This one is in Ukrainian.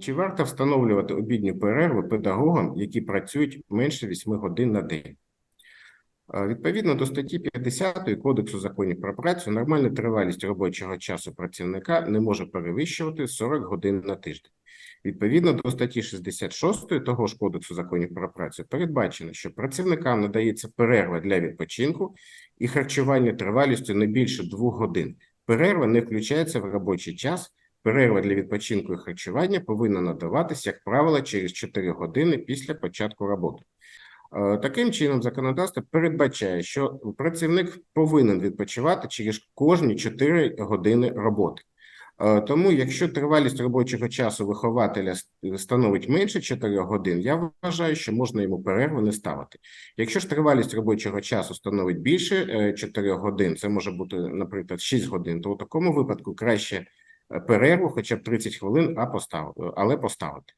Чи варто встановлювати обідні перерви педагогам, які працюють менше 8 годин на день? Відповідно до статті 50 Кодексу законів про працю, нормальна тривалість робочого часу працівника не може перевищувати 40 годин на тиждень. Відповідно до статті 66 того ж Кодексу законів про працю передбачено, що працівникам надається перерва для відпочинку і харчування тривалістю не більше 2 годин. Перерва не включається в робочий час. Перерва для відпочинку і харчування повинна надаватися, як правило, через 4 години після початку роботи. Е, Таким чином, законодавство передбачає, що працівник повинен відпочивати через кожні 4 години роботи. Е, Тому, якщо тривалість робочого часу вихователя становить менше 4 годин, я вважаю, що можна йому перерву не ставити. Якщо ж тривалість робочого часу становить більше е, 4 годин, це може бути, наприклад, 6 годин, то у такому випадку краще е, перерву, хоча б 30 хвилин, а постав- але поставити.